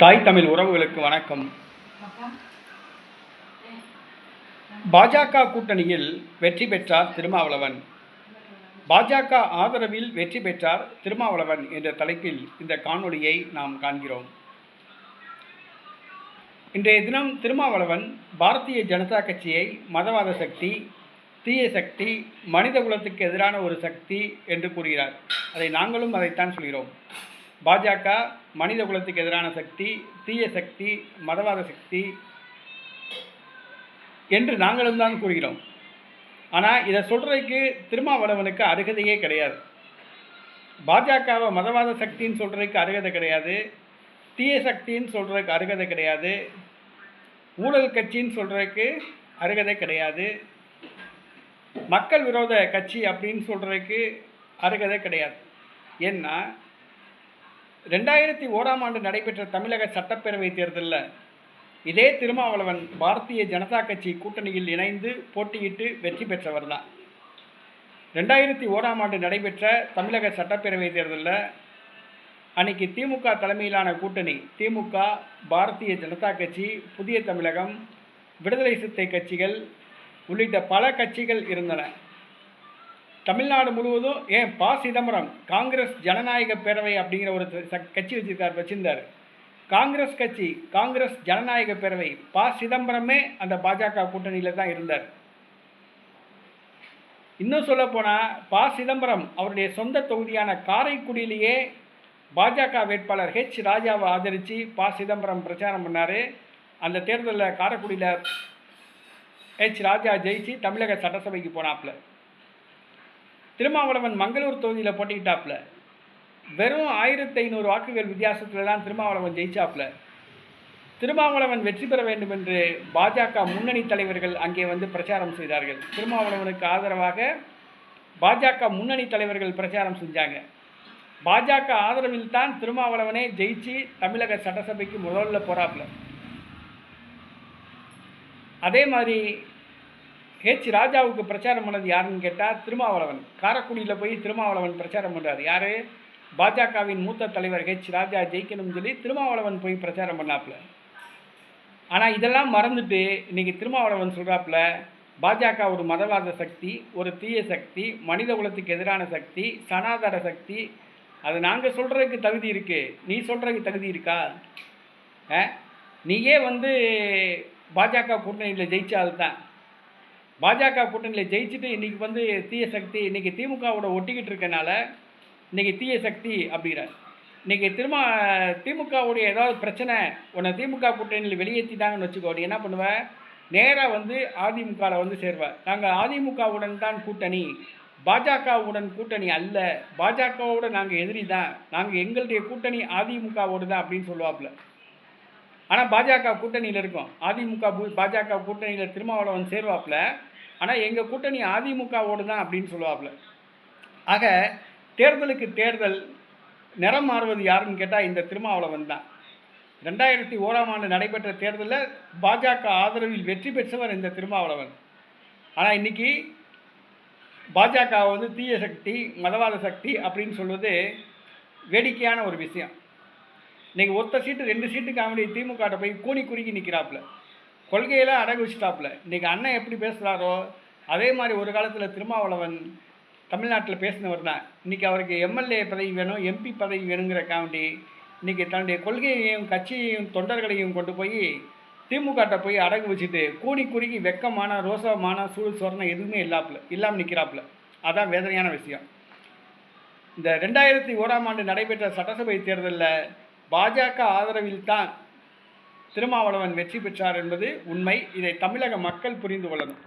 தாய் தமிழ் உறவுகளுக்கு வணக்கம். பாஜக கூட்டணியில் வெற்றி பெற்றார் திருமாவளவன். பாஜக ஆதரவில் வெற்றி பெற்றார் திருமாவளவன் என்ற தலைப்பில் இந்த காணொளியை நாம் காண்கிறோம். இன்றைய தினம் திருமாவளவன் பாரதிய ஜனதா கட்சியை மதவாத சக்தி தீய சக்தி மனித குலத்துக்கு எதிரான ஒரு சக்தி என்று கூறுகிறார். அதை நாங்களும் அதைத்தான் சொல்கிறோம். பாஜக மனித குலத்துக்கு எதிரான சக்தி தீய சக்தி மதவாத சக்தி என்று நாங்களும் தான் கூறுகிறோம். ஆனால் இதை சொல்கிறதுக்கு திருமாவளவனுக்கு அருகதையே கிடையாது. பாஜகவை மதவாத சக்தின்னு சொல்கிறதுக்கு அருகதை கிடையாது. தீய சக்தின்னு சொல்கிறதுக்கு அருகதை கிடையாது. ஊழல் கட்சின்னு சொல்கிறதுக்கு அருகதை கிடையாது. மக்கள் விரோத கட்சி அப்படின்னு சொல்கிறதுக்கு அருகதை கிடையாது. ஏன்னா ரெண்டாயிரத்தி ஓராம் ஆண்டு நடைபெற்ற தமிழக சட்டப்பேரவை தேர்தலில் இதே திருமாவளவன் பாரதிய ஜனதா கட்சி கூட்டணியில் இணைந்து போட்டியிட்டு வெற்றி பெற்றவர் தான் ரெண்டாயிரத்தி ஓராம் ஆண்டு நடைபெற்ற தமிழக சட்டப்பேரவை தேர்தலில் அன்னைக்கு திமுக தலைமையிலான கூட்டணி திமுக பாரதிய ஜனதா கட்சி புதிய தமிழகம் விடுதலை சிறுத்தை கட்சிகள் உள்ளிட்ட பல கட்சிகள் இருந்தன. தமிழ்நாடு முழுவதும் ஏன் ப. சிதம்பரம் காங்கிரஸ் ஜனநாயக பேரவை அப்படிங்கிற ஒரு கட்சி வச்சிருக்கார் வச்சிருந்தார். காங்கிரஸ் கட்சி காங்கிரஸ் ஜனநாயக பேரவை ப. சிதம்பரமே அந்த பாஜக கூட்டணியில் தான் இருந்தார். இன்னும் சொல்ல போனால் ப. சிதம்பரம் அவருடைய சொந்த தொகுதியான காரைக்குடியிலேயே பாஜக வேட்பாளர் ஹெச். ராஜாவை ஆதரித்து ப. சிதம்பரம் பிரச்சாரம் பண்ணார். அந்த தேர்தலில் காரைக்குடியில் ஹெச். ராஜா ஜெயிச்சு தமிழக சட்டசபைக்கு போனாப்புல. திருமாவளவன் மங்களூர் தொகுதியில் போட்டிக்கிட்டாப்புல வெறும் ஆயிரத்தி ஐநூறு வாக்குகள் வித்தியாசத்தில் தான் திருமாவளவன் ஜெயிச்சாப்புல திருமாவளவன் வெற்றி பெற வேண்டும் என்று பாஜக முன்னணி தலைவர்கள் அங்கே வந்து பிரச்சாரம் செய்தார்கள். திருமாவளவனுக்கு ஆதரவாக பாஜக முன்னணி தலைவர்கள் பிரச்சாரம் செஞ்சாங்க. பாஜக ஆதரவில் தான் திருமாவளவனே ஜெயிச்சு தமிழக சட்டசபைக்கு முதல்ல போகிறாப்புல அதே மாதிரி ஹெச் ராஜாவுக்கு பிரச்சாரம் பண்ணது யாருன்னு கேட்டால் திருமாவளவன். காரைக்குடியில் போய் திருமாவளவன் பிரச்சாரம் பண்ணுறாரு யார்? பாஜகவின் மூத்த தலைவர் ஹெச் ராஜா ஜெயிக்கணும்னு சொல்லி திருமாவளவன் போய் பிரச்சாரம் பண்ணாப்புல. ஆனால் இதெல்லாம் மறந்துட்டு இன்னைக்கு திருமாவளவன் சொல்கிறாப்புல பாஜக ஒரு மதவாத சக்தி ஒரு தீய சக்தி மனித குலத்துக்கு எதிரான சக்தி சனாதன சக்தி அது நாங்கள் சொல்கிறதுக்கு தகுதி இருக்குது நீ சொல்கிறதுக்கு தகுதி இருக்கா? ஆ? நீயே வந்து பாஜக கூட்டணியில் ஜெயிச்சால் தான் பாஜக கூட்டணியில் ஜெயிச்சுட்டு இன்றைக்கி வந்து தீய சக்தி இன்றைக்கி திமுகவோட ஒட்டிக்கிட்டு இருக்கனால இன்றைக்கி தீய சக்தி அப்படிங்கிறார். இன்றைக்கி திரும்ப திமுகவுடைய ஏதாவது பிரச்சனை உன்னை திமுக கூட்டணியில் வெளியேற்றிட்டாங்கன்னு வச்சுக்கோ நீ என்ன பண்ணுவ? நேராக வந்து அதிமுகவில் வந்து சேருவேன் நாங்கள் அதிமுகவுடன் தான் கூட்டணி பாஜகவுடன் கூட்டணி அல்ல. பாஜகவோட நாங்கள் எதிரி தான். நாங்கள் எங்களுடைய கூட்டணி அதிமுகவோடு தான் அப்படின்னு சொல்லுவாப்புல. ஆனால் பாஜக கூட்டணியில் இருக்கும். அதிமுக பாஜக கூட்டணியில் திருமாவளவன் சேருவாப்புல. ஆனால் எங்கள் கூட்டணி அதிமுகவோடு தான் அப்படின்னு சொல்லுவாப்புல. ஆக தேர்தலுக்கு தேர்தல் நிறம் மாறுவது யாருன்னு கேட்டால் இந்த திருமாவளவன் தான். ரெண்டாயிரத்தி ஓராம் ஆண்டு நடைபெற்ற தேர்தலில் பாஜக ஆதரவில் வெற்றி பெற்றவர் இந்த திருமாவளவன். ஆனால் இன்றைக்கி பாஜக வந்து தீய சக்தி மதவாத சக்தி அப்படின்னு சொல்வது வேடிக்கையான ஒரு விஷயம். இன்றைக்கி ஒத்த சீட்டு ரெண்டு சீட்டு காமெடி திமுக போய் கூனி குறுக்கி நிற்கிறாப்புல கொள்கையில் அடகு வச்சுட்டாப்புல இன்றைக்கி அண்ணன் எப்படி பேசுகிறாரோ அதே மாதிரி ஒரு காலத்தில் திருமாவளவன் தமிழ்நாட்டில் பேசினவர் தான். இன்றைக்கி அவருக்கு எம்எல்ஏ பதவி வேணும் எம்பி பதவி வேணுங்கிற காமெடி இன்றைக்கி தன்னுடைய கொள்கையையும் கட்சியையும் தொண்டர்களையும் கொண்டு போய் திமுகட்ட போய் அடகு வச்சுட்டு கூனி குறுகி வெக்கமான ரோசமான சூழ் சொரணம் எதுவுமே இல்லாப்புல இல்லாமல் நிற்கிறாப்புல அதான் வேதனையான விஷயம். இந்த ரெண்டாயிரத்தி ஓராம் ஆண்டு நடைபெற்ற சட்டசபை தேர்தலில் பாஜக ஆதரவில் தான் திருமாவளவன் வெற்றி பெற்றார் என்பது உண்மை. இதை தமிழக மக்கள் புரிந்து கொள்ளணும்.